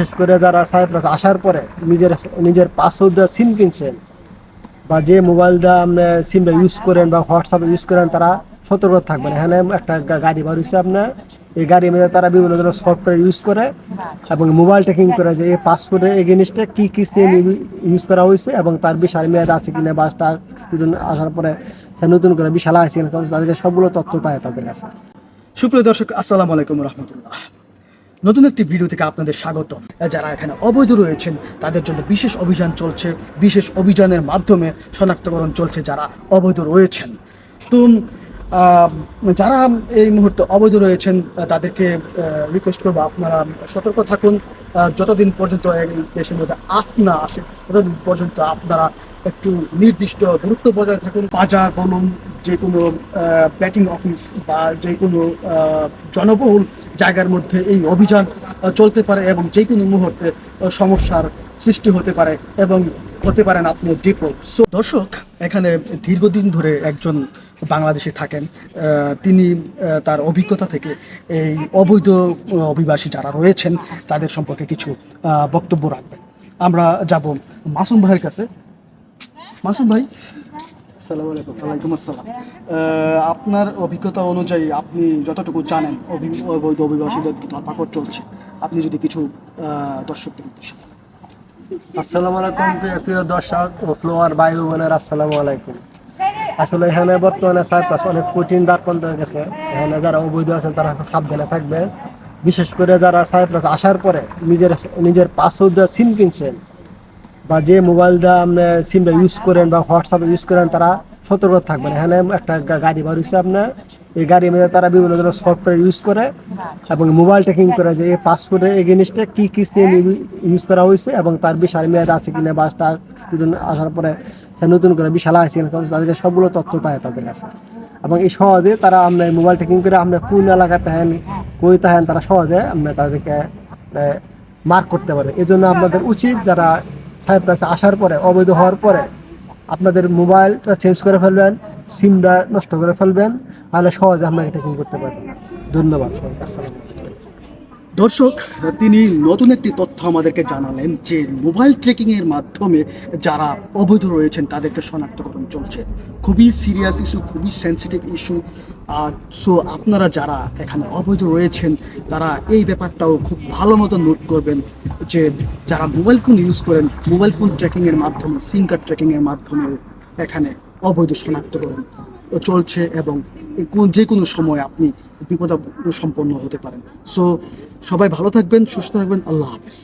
বিশেষ করে যারা সাইপ্রাস আসার পরে নিজের নিজের পাসওয়ার্ড দেওয়া সিম কিনছেন বা যে মোবাইল দিয়ে আপনি সিমটা ইউজ করেন বা হোয়াটসঅ্যাপ ইউজ করেন, তারা সতর্ক থাকবেন। এখানে একটা গাড়ি বার হয়েছে আপনার। এই গাড়ির মধ্যে তারা বিভিন্ন ধরনের সফটওয়্যার ইউজ করে এবং মোবাইল ট্রেকিং করে যে এই পাসপোর্টের এগেনিস্টে কী কী সিম ইউজ করা হয়েছে এবং তার বিশাল মেয়াদ আছে কিনা বা তার স্টুডেন্ট আসার পরে নতুন করে বিশাল আছে কিনা তাদেরকে সবগুলো তথ্য পায় তাদের কাছে। সুপ্রিয় দর্শক, আসসালামু আলাইকুম রহমতুল্লাহ। নতুন একটি ভিডিও থেকে আপনাদের স্বাগত যারা এখানে অবৈধ রয়েছেন, তাদের জন্য বিশেষ অভিযান চলছে। বিশেষ অভিযানের মাধ্যমে শনাক্তকরণ চলছে যারা অবৈধ রয়েছেন। তো যারা এই মুহূর্তে অবৈধ রয়েছেন, তাদেরকে রিকোয়েস্ট করব আপনারা সতর্ক থাকুন। যতদিন পর্যন্ত এই দেশের মধ্যে আফ না আসে, ততদিন পর্যন্ত আপনারা একটু নির্দিষ্ট দূরত্ব বজায় থাকুন। বাজার বলুন যে কোনো ব্যাটিং অফিস বা যে কোনো জনবহুল জায়গার মধ্যে এই অভিযান চলতে পারে এবং যে কোনো মুহূর্তে সমস্যার সৃষ্টি হতে পারে এবং হতে পারেন আপনি ডিপোর্ট সো দর্শক, এখানে দীর্ঘদিন ধরে একজন বাংলাদেশে থাকেন তিনি তার অভিজ্ঞতা থেকে এই অবৈধ অভিবাসী যারা রয়েছেন, তাদের সম্পর্কে কিছু বক্তব্য রাখবেন। আমরা যাব মাসুম ভাইয়ের কাছে। মাসুম ভাই আসসালামু আলাইকুম। ওয়ালাইকুম আসসালাম। আপনার অভিজ্ঞতা অনুযায়ী আপনি যতটুকু জানেন অবৈধ অভিবাসীদের ধরপাকড় চলছে, আপনি যদি কিছু দর্শকদের উদ্দেশ্যে আসসালামু আলাইকুম, প্রিয় দর্শক ও ফ্লোয়ার, ভাই বোনের, আসসালামু আলাইকুম। আসলে এখানে বর্তমানে সাইপ্রাস অনেক কঠিন দ্বারপন্ত হয়ে গেছে। এখানে যারা অবৈধ আছেন, তারা সাবধানে থাকবে বিশেষ করে যারা সাইপ্রাস আসার পরে নিজের নিজের পাসওয়ার্ড সিম কিনছেন বা যে মোবাইল দিয়ে আপনি সিমটা ইউজ করেন বা হোয়াটসঅ্যাপ ইউজ করেন, তারা সতর্ক থাকবেন এখানে একটা গাড়ি বার হয়েছে আপনার। এই গাড়ির মধ্যে তারা বিভিন্ন ধরনের সফটওয়্যার ইউজ করে এবং মোবাইল ট্রেকিং করে যে এই পাসপোর্টের এগেনিস্টে কী কী সিম ইউজ করা হয়েছে এবং তার বিশাল মেয়াদ আছে কিনা বা তার স্টুডেন্ট আসার পরে নতুন করে বিশাল আছে কিনা তাদেরকে সবগুলো তথ্য পায় তাদের কাছে। এবং এই সহজে তারা আপনার মোবাইল ট্রেকিং করে আপনার কোন এলাকায় থাকেন কই থাকেন তারা সহজে আপনার তাদেরকে মার্ক করতে পারে। এই জন্য আপনাদের উচিত যারা সাইপ্রাসে আসার পরে, অবৈধ হওয়ার পরে আপনাদের মোবাইলটা চেঞ্জ করে ফেলবেন সিমটা নষ্ট করে ফেলবেন, তাহলে সহজে আপনাকে ট্রেকিং করতে পারবেন ধন্যবাদ সবাইকে, আসসালামু আলাইকুম। দর্শক, তিনি নতুন একটি তথ্য আমাদেরকে জানালেন যে, মোবাইল ট্রেকিং এর মাধ্যমে যারা অবৈধ রয়েছেন, তাদেরকে শনাক্তকরণ চলছে। খুবই সিরিয়াস ইস্যু, খুবই সেন্সিটিভ ইস্যু। আর সো, আপনারা যারা এখানে অবৈধ রয়েছেন, তারা এই ব্যাপারটাও খুব ভালো মতো নোট করবেন যে, যারা মোবাইল ফোন ইউজ করেন, মোবাইল ফোন ট্র্যাকিং এর মাধ্যমে, সিম কার্ড ট্র্যাকিং এর মাধ্যমে এখানে অবৈধ শনাক্তকরণ চলছে এবং যে কোনো সময় আপনি বিপদ সম্পন্ন হতে পারেন। সো সবাই ভালো থাকবেন, সুস্থ থাকবেন, আল্লাহ হাফেজ।